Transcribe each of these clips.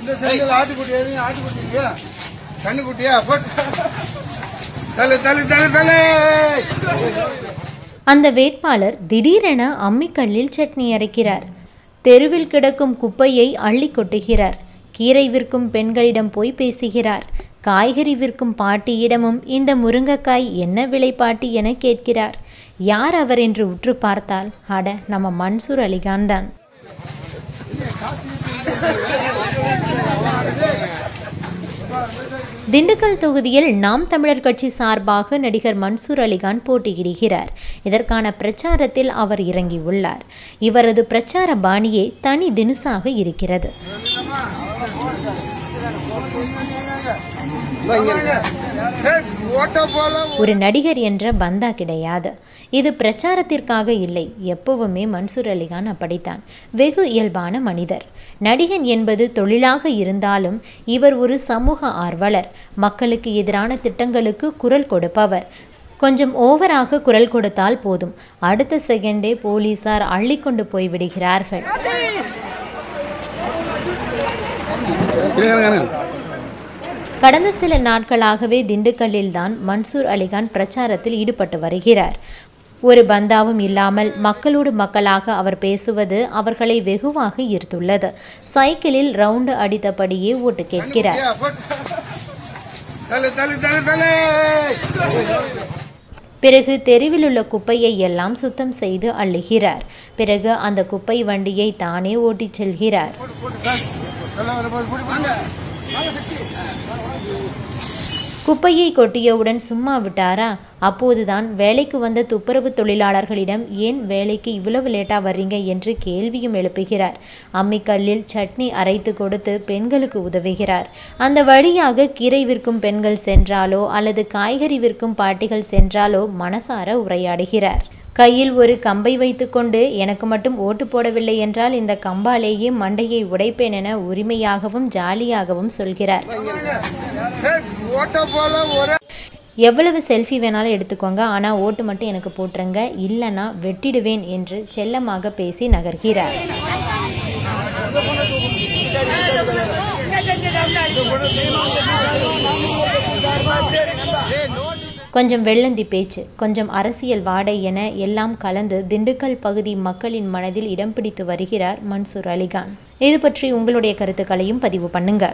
இந்த செங்கல் ஆட்டுக்குட்டி எதுங்க ஆட்டுக்குட்டி இல்லையா? கண்ணுக்குட்டியா? போட்டு. தள்ளு தள்ளு தள்ளு தள்ளு. அந்த வேட்பாளர் திடீரென அம்மிக்கல்லில் சட்னி அரைக்கிறார். தெருவில் கிடக்கும் குப்பையை அள்ளி கொட்டுகிறார். கீரை விற்கும் பெண்களிடம் போய் பேசுகிறார். காய்கறி விற்கும் பாட்டியிடமும் இந்த முருங்கைக்காய் என்ன விலை பாட்டி என கேட்கிறார். யார் அவர் என்று உற்று பார்த்தால் அட நம்ம மன்சூர் அலிகான் தான். திண்டுக்கல் தொகுதியில் நாம் தமிழர் கட்சி சார்பாக நடிகர் மன்சூர் அலிகான் போட்டியிடுகிறார். இதற்கான பிரச்சாரத்தில் அவர் இறங்கியுள்ளார். இவரது பிரச்சார பாணியே தனி தினுசாக இருக்கிறது. ஒரு நடிகர் என்ற பந்தா கிடையாது. இது பிரச்சாரத்திற்காக இல்லை. எப்பவுமே மன்சூர் அலிகான் அப்படித்தான். வெகு இயல்பான மனிதர். நடிகன் என்பது தொழிலாக இருந்தாலும் இவர் ஒரு சமூக ஆர்வலர். மக்களுக்கு எதிரான திட்டங்களுக்கு குரல் கொடுப்பவர். கொஞ்சம் ஓவராக குரல் கொடுத்தால் போதும். அடுத்த செகண்டே போலீசார் அள்ளிக்கொண்டு போய் கடந்த சில நாட்களாகவே திண்டுக்கல்லில்தான் மன்சூர் அலிகான் பிரச்சாரத்தில் ஈடுபட்டு வருகிறார். ஒரு பந்தாவும் இல்லாமல் மக்களோடு மக்களாக அவர் பேசுவது அவர்களை வெகுவாக ஈர்த்துள்ளது. சைக்கிளில் ரவுண்டு அடித்தபடியே ஓட்டு கேட்கிறார். பிறகு தெருவில் உள்ள குப்பையை எல்லாம் சுத்தம் செய்து அள்ளுகிறார். பிறகு அந்த குப்பை வண்டியை தானே ஓட்டிச் செல்கிறார். குப்பையை கொட்டியவுடன் சும்மா விட்டாரா? அப்போதுதான் வேலைக்கு வந்த துப்புரவு தொழிலாளர்களிடம் ஏன் வேலைக்கு இவ்வளவு லேட்டா வர்றீங்க? என்று கேள்வியும் எழுப்புகிறார். அம்மிக்கல்லில் சட்னி அரைத்து கொடுத்து பெண்களுக்கு உதவுகிறார். அந்த வழியாக கீரை விற்கும் பெண்கள் சென்றாலோ அல்லது காய்கறி விற்கும் பாட்டிகள் சென்றாலோ மனசார உரையாடுகிறார். கையில் ஒரு கம்பை வைத்துக்கொண்டு எனக்கு மட்டும் ஓட்டு போடவில்லை என்றால் இந்த கம்பாலேயே மண்டையை உடைப்பேன் என உரிமையாகவும் ஜாலியாகவும் சொல்கிறார். எவ்வளவு செல்ஃபி வேணாலும் எடுத்துக்கோங்க. ஆனால் ஓட்டு மட்டும் எனக்கு போட்டுருங்க. இல்லைன்னா வெட்டிடுவேன் என்று செல்லமாக பேசி நகர்கிறார். கொஞ்சம் வெள்ளந்தி பேச்சு கொஞ்சம் அரசியல் வாடை என எல்லாம் கலந்து திண்டுக்கல் பகுதி மக்களின் மனதில் இடம் பிடித்து வருகிறார் மன்சூர் அலிகான் இது பற்றி உங்களுடைய கருத்துக்களையும் பதிவு பண்ணுங்க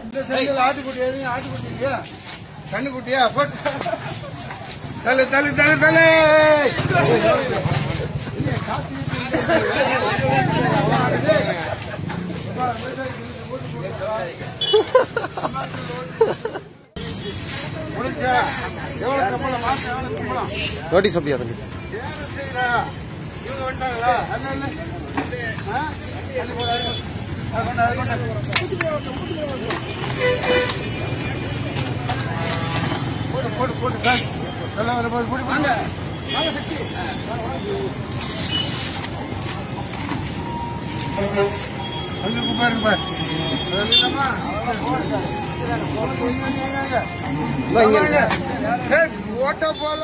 இந்த நோட்டீஸ் அப்படியா தம்பி ஏன் செய்யறா? இவங்க வந்துட்டாங்களா? அல்ல, அல்ல. ஆ? அது கொண்டு, அது கொண்டு, அது கொண்டு. போடு, போடு, போடு, சார். எல்லாம் வரும்போது போடு, போடு. அங்க குப்பை இருக்கு பாரு. போல